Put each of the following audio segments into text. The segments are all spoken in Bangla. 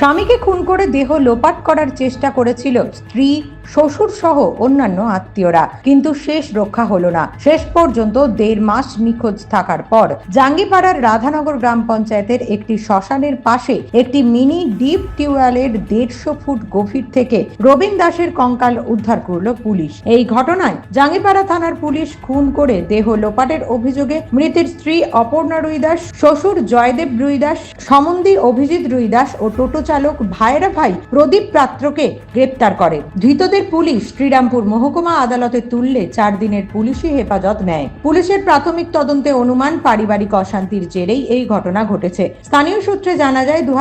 স্বামীকে খুন করে দেহ লোপাট করার চেষ্টা করেছিল স্ত্রী, শ্বশুর সহ অন্যান্য আত্মীয়রা। কিন্তু শেষ রক্ষা হলো না। শেষ পর্যন্ত দেড় মাস নিখোঁজ থাকার পর জাঙ্গিপাড়ার রাধানগর গ্রাম পঞ্চায়েতের একটি শ্মশানের পাশে একটি মিনি ডিপ টিউবওয়েলের দেড়শো ফুট গভীর থেকে রবীন দাসের কঙ্কাল উদ্ধার করল পুলিশ। এই ঘটনায় জাঙ্গিপাড়া থানার পুলিশ খুন করে দেহ লোপাটের অভিযোগে মৃতের স্ত্রী অপর্ণা রুইদাস, শ্বশুর জয়দেব রুইদাস সমন্দি অভিজিৎ রুইদাস ও টোটো চালক ভাইরা ভাই প্রদীপ পাত্রকে গ্রেপ্তার করে। ধৃতদের পুলিশ শ্রীরামপুর মহকুমা আদালতে তুললে চার দিনের পুলিশি হেফাজত নেয়। পুলিশের প্রাথমিক তদন্তে অনুমান পারিবারিক অশান্তির জেরেই এই ঘটনা ঘটেছে। স্থানীয় সূত্রে জানা যায় দু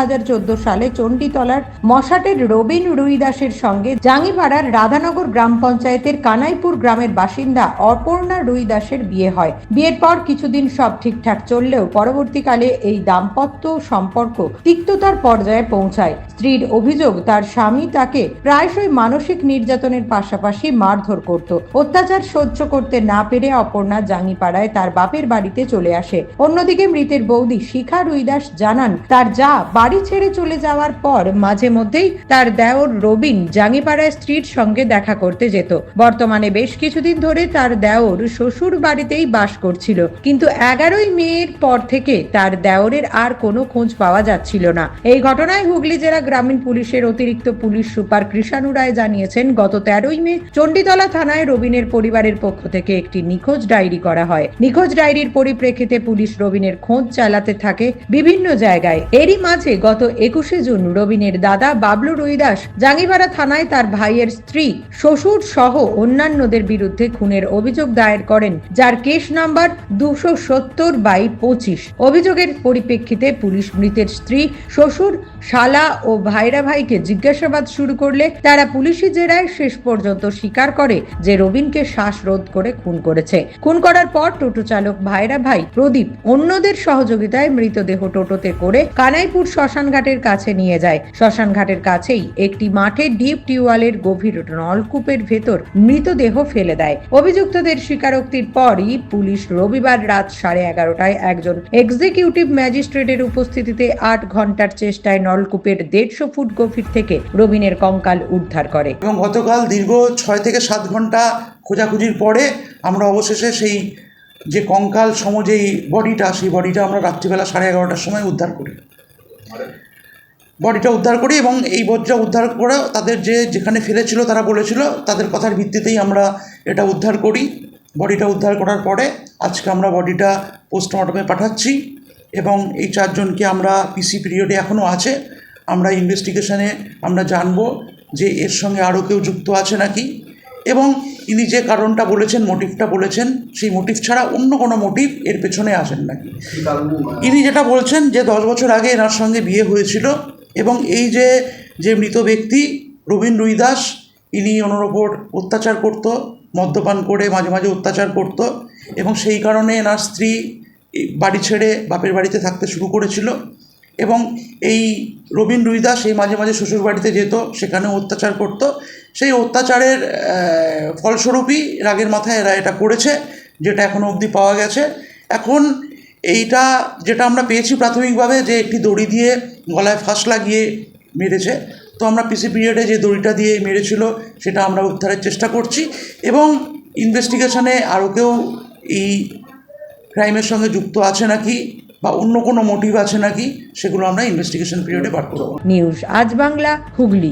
সালে চণ্ডীতলার মশাটের রবিন রুইদাসের সঙ্গে জাঙ্গিপাড়ার রাধানগর গ্রাম পঞ্চায়েতের কানাইপুর গ্রামের বাসিন্দা অপর্ণা রুইদাসের বিয়ে হয়। বিয়ের পর কিছুদিন সব ঠিকঠাক চললেও পরবর্তীকালে এই দাম্পত্য সম্পর্ক তিক্ততার পর্যায়ে পৌঁছায় স্ত্রীর অভিযোগ, তার স্বামী তাকে প্রায়শই মানসিক নির্যাতনের পাশাপাশি মারধর করত। অত্যাচার সহ্য করতে না পেরে অপর্ণা জাঙ্গিপাড়ায় তার বাপের বাড়িতে চলে আসে। অন্যদিকে মৃতের বৌদি শিখা রুইদাস জানান, তার যা বাড়ি ছেড়ে চলে যাওয়ার পর মাঝে মধ্যেই তার দেওর রবিন জাঙ্গিপাড়ায় স্ত্রীর সঙ্গে দেখা করতে যেত। বর্তমানে বেশ কিছুদিন ধরে তার দেওর শ্বশুর বাড়িতেই বাস করছিল। কিন্তু এগারোই মেয়ের পর থেকে তার দেওরের আর কোনো খোঁজ পাওয়া যাচ্ছিল না। এই ঘটনায় হুগলি জেলা গ্রামীণ পুলিশের অতিরিক্ত পুলিশ সুপার কৃষাণু রায় জানিয়েছেন, গত তেরোই মে চণ্ডীতলা থানায় রবিনের পরিবারের পক্ষ থেকে একটি নিখোঁজ ডায়েরি করা হয়। নিখোঁজ ডায়েরির পরিপ্রেক্ষিতে পুলিশ রবিনের খোঁজ চালাতে থাকে বিভিন্ন জায়গায়। এরই মাঝে গত একুশে জুন রবিনের দাদা বাবলু রুইদাস জাঙ্গিপাড়া থানায় তার ভাইয়ের স্ত্রী, শ্বশুর সহ অন্যান্যদের বিরুদ্ধে খুনের অভিযোগ দায়ের করেন, যার কেস নাম্বার দুশো সত্তর বাই পঁচিশ। অভিযোগের পরিপ্রেক্ষিতে পুলিশ মৃতের স্ত্রী, শ্বশুর শালা ও ভাইরা ভাইকে জিজ্ঞাসাবাদ শুরু করলে তারা পুলিশি জেরায় শেষ পর্যন্ত স্বীকার করে যে রবিনকে শ্বাসরোধ করে খুন করেছে। খুন করার পর টোটো চালক ভাইরা ভাই প্রদীপ অন্যদের সহযোগিতায় মৃতদেহ টোটোতে করে কানাইপুর শ্মশানঘাটের কাছে নিয়ে যায়। শ্মশানঘাটের কাছেই একটি মাঠে ডিপ টিউবওয়েলের গভীর নলকূপের ভেতর মৃতদেহ ফেলে দেয়। অভিযুক্তদের স্বীকারোক্তির পরই পুলিশ রবিবার রাত সাড়ে এগারোটায় একজন এক্সিকিউটিভ ম্যাজিস্ট্রেটের উপস্থিতিতে আট ঘণ্টার চেষ্টায় নলকূপের দেড়শো ফুট গভীর থেকে রবিনের কঙ্কাল উদ্ধার করে। এবং গতকাল দীর্ঘ ছয় থেকে সাত ঘণ্টা খোঁজাখুঁজির পরে আমরা অবশেষে সেই যে কঙ্কাল সম যেই বডিটা, সেই বডিটা আমরা রাত্রিবেলা সাড়ে এগারোটার সময় উদ্ধার করি। বডিটা উদ্ধার করি এবং এই বডিটা উদ্ধার করে তাদের যে যেখানে ফেলেছিল তারা বলেছিল, তাদের কথার ভিত্তিতেই আমরা এটা উদ্ধার করি। বডিটা উদ্ধার করার পরে আজকে আমরা বডিটা পোস্টমর্টমে পাঠাচ্ছি। এবং এই চারজনকে আমরা পিসি পিরিয়ডে এখনও আছে। আমরা ইনভেস্টিগেশনে আমরা জানব যে এর সঙ্গে আরও কেউ যুক্ত আছে নাকি। এবং ইনি যে কারণটা বলেছেন মোটিভটা বলেছেন সেই মোটিভ ছাড়া অন্য কোনো মোটিভ এর পেছনে আসেন নাকি। ইনি যেটা বলছেন যে দশ বছর আগে এনার সঙ্গে বিয়ে হয়েছিল এবং এই যে যে মৃত ব্যক্তি রবীন রুইদাস ইনি ওনার ওপর অত্যাচার করত মদ্যপান করে মাঝে মাঝে অত্যাচার করত এবং সেই কারণে এনার স্ত্রী বাড়ি ছেড়ে বাপের বাড়িতে থাকতে শুরু করেছিল এবং এই রবীন রুইদাস এই মাঝে মাঝে শ্বশুর বাড়িতে যেত, সেখানেও অত্যাচার করত। সেই অত্যাচারের ফলস্বরূপই রাগের মাথায় এরা এটা করেছে, যেটা এখনও অবধি পাওয়া গেছে। এখন এইটা, যেটা আমরা পেয়েছি প্রাথমিকভাবে যে একটি দড়ি দিয়ে গলায় ফাঁস লাগিয়ে মেরেছে। তো আমরা পিসি পিরিয়ডে যে দড়িটা দিয়ে মেরেছিল, সেটা আমরা উদ্ধারের চেষ্টা করছি এবং ইনভেস্টিগেশনে আরও কেউ এই ক্রাইমের সঙ্গে যুক্ত আছে নাকি বা অন্য কোনো মোটিভ আছে নাকি, সেগুলো আমরা ইনভেস্টিগেশন পিরিয়ডে বার করব নিউজ আজ বাংলা, হুগলি।